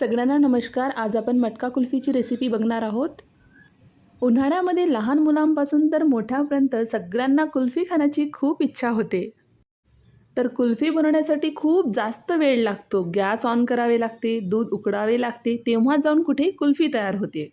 सगळ्यांना नमस्कार. आज आपण मटका कुल्फीची रेसिपी बघणार आहोत. उन्हाळ्यामध्ये लहान मुलांपासून तर मोठ्यापर्यंत सगळ्यांना कुल्फी खाण्याची खूप इच्छा होते. तर कुल्फी बनवण्यासाठी खूप जास्त वेळ लागतो. गॅस ऑन करावे लागते दूध उकडावे लागते तेव्हा जाऊन कुठे कुल्फी तयार होते.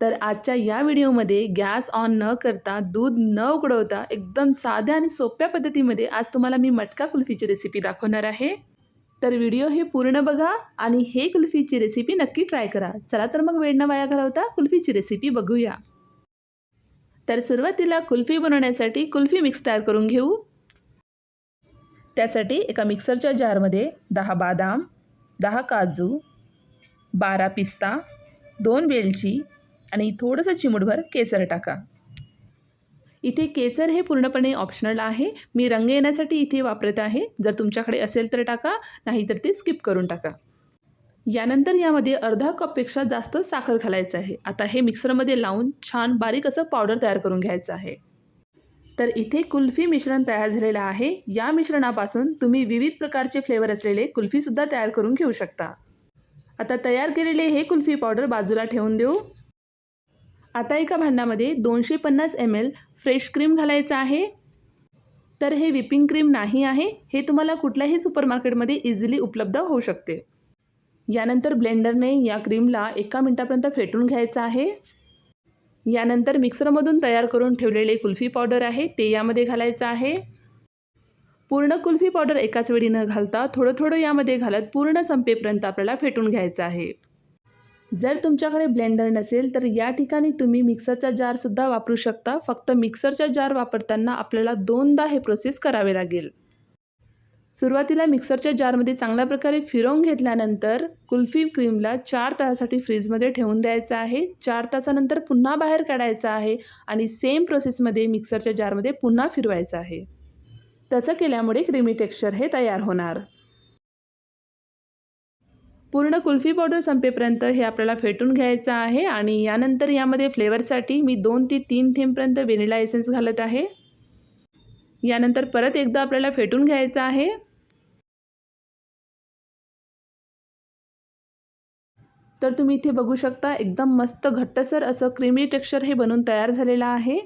तर आजच्या या व्हिडिओमध्ये गॅस ऑन न करता दूध न उकडवता एकदम साध्या आणि सोप्या पद्धतीमध्ये आज तुम्हाला मी मटका कुल्फीची रेसिपी दाखवणार आहे. तर व्हिडिओ हे पूर्ण बघा आणि हे कुल्फीची रेसिपी नक्की ट्राय करा. चला तर मग वेळ न वाया घालवता कुल्फीची रेसिपी बघूया. तर सुरुवातीला कुल्फी बनवण्यासाठी कुल्फी मिक्स तयार करून घेऊ. त्यासाठी एका मिक्सरच्या जारमध्ये दहा बदाम दहा काजू बारा पिस्ता दोन वेलची आणि थोडंसं चिमूटभर केसर टाका. इथे केसर हे पूर्णपणे ऑप्शनल आहे. मी रंग येण्यासाठी इथे वापरत आहे. जर तुमच्याकडे असेल तर टाका नाहीतर ते स्किप करून टाका. यानंतर यामध्ये अर्धा कपपेक्षा जास्त साखर घालायचं आहे. आता हे मिक्सरमध्ये लावून छान बारीक असं पावडर तयार करून घ्यायचं आहे. तर इथे कुल्फी मिश्रण तयार झालेलं आहे. या मिश्रणापासून तुम्ही विविध प्रकारचे फ्लेवर असलेले कुल्फीसुद्धा तयार करून घेऊ शकता. आता तयार केलेले हे कुल्फी पावडर बाजूला ठेवून देऊ. आता एका भांड्यामध्ये दोनशे पन्नास एम एल फ्रेश क्रीम घालायचं आहे. तर हे विपिंग क्रीम नाही आहे. हे तुम्हाला कुठल्याही सुपर मार्केटमध्ये इझिली उपलब्ध होऊ शकते. यानंतर ब्लेंडरने या क्रीमला एका मिनटापर्यंत फेटून घ्यायचं आहे. यानंतर मिक्सरमधून तयार करून ठेवलेले कुल्फी पावडर आहे ते यामध्ये घालायचं आहे. पूर्ण कुल्फी पावडर एकाच वेळी न घालता थोडं थोडं यामध्ये घालत पूर्ण संपेपर्यंत आपल्याला फेटून घ्यायचं आहे. जर तुमच्याकडे ब्लेंडर नसेल तर या ठिकाणी तुम्ही मिक्सरचा जारसुद्धा वापरू शकता. फक्त मिक्सरचा जार वापरताना आपल्याला दोनदा हे प्रोसेस करावे लागेल. सुरुवातीला मिक्सरच्या जारमध्ये चांगल्या प्रकारे फिरवून घेतल्यानंतर कुल्फी क्रीमला चार तासासाठी फ्रीजमध्ये ठेवून द्यायचं आहे. चार तासानंतर पुन्हा बाहेर काढायचं आहे आणि सेम प्रोसेसमध्ये मिक्सरच्या जारमध्ये पुन्हा फिरवायचं आहे. तसं केल्यामुळे क्रीमी टेक्स्चर हे तयार होणार. पूर्ण कुल्फी पावडर संपेपर्यंत हे आपल्याला फेटून घ्यायचं आहे आणि यानंतर यामध्ये फ्लेवरसाठी मी दोन ते तीन थेंबपर्यंत व्हेनिला एसेन्स घालत आहे. यानंतर परत एकदा आपल्याला फेटून घ्यायचं आहे. तर तुम्ही इथे बघू शकता एकदम मस्त घट्टसर असं क्रीमी टेक्स्चर हे बनून तयार झालेलं आहे.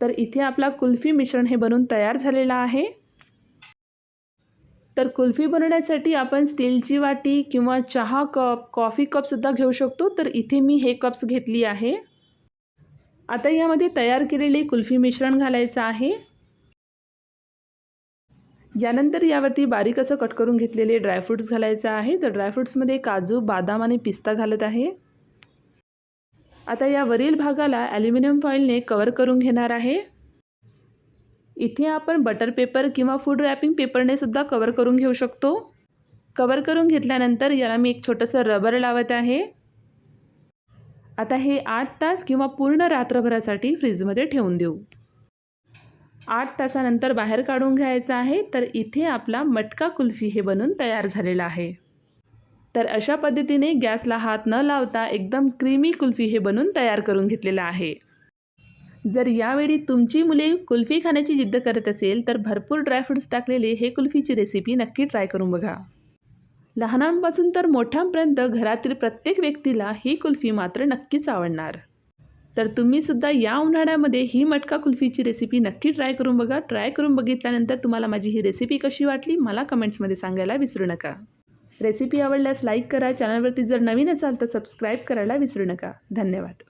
तर इथे आपला कुल्फी मिश्रण हे बनून तयार झालेलं आहे. तर कुल्फी बनवण्यासाठी आपण स्टीलची वाटी किंवा चहा कप कॉफी कपसुद्धा घेऊ शकतो. तर इथे मी हे कप्स घेतली आहे. आता यामध्ये तयार केलेले कुल्फी मिश्रण घालायचं आहे. यानंतर यावरती बारीक असं कट करून घेतलेले ड्रायफ्रूट्स घालायचं आहे. तर ड्रायफ्रुट्समध्ये काजू बदाम आणि पिस्ता घालत आहे. आता या वरील भागाला ॲल्युमिनियम फॉईलने कवर करून घेणार आहे. इथे आपण बटर पेपर किंवा फूड रॅपिंग पेपरने सुद्धा कवर करून घेऊ शकतो. कवर करून घेतल्यानंतर याला मी एक छोटंसं रबर लावत आहे. आता हे आठ तास किंवा पूर्ण रात्रभरासाठी फ्रीजमध्ये ठेवून देऊ. आठ तासानंतर बाहेर काढून घ्यायचं आहे तर इथे आपला मटका कुल्फी हे बनून तयार झालेला आहे. तर अशा पद्धतीने गॅसला हात न लावता एकदम क्रीमी कुल्फी हे बनून तयार करून घेतलेलं आहे. जर यावेळी तुमची मुले कुल्फी खाण्याची जिद्द करत असेल तर भरपूर ड्रायफ्रूट्स टाकलेले हे कुल्फीची रेसिपी नक्की ट्राय करून बघा. लहानांपासून तर मोठ्यांपर्यंत घरातील प्रत्येक व्यक्तीला ही कुल्फी मात्र नक्कीच आवडणार. तर तुम्हीसुद्धा या उन्हाळ्यामध्ये ही मटका कुल्फीची रेसिपी नक्की ट्राय करून बघा. ट्राय करून बघितल्यानंतर तुम्हाला माझी ही रेसिपी कशी वाटली मला कमेंट्समध्ये सांगायला विसरू नका. रेसिपी आवडल्यास लाईक करा. चॅनलवरती जर नवीन असाल तर सबस्क्राईब करायला विसरू नका. धन्यवाद.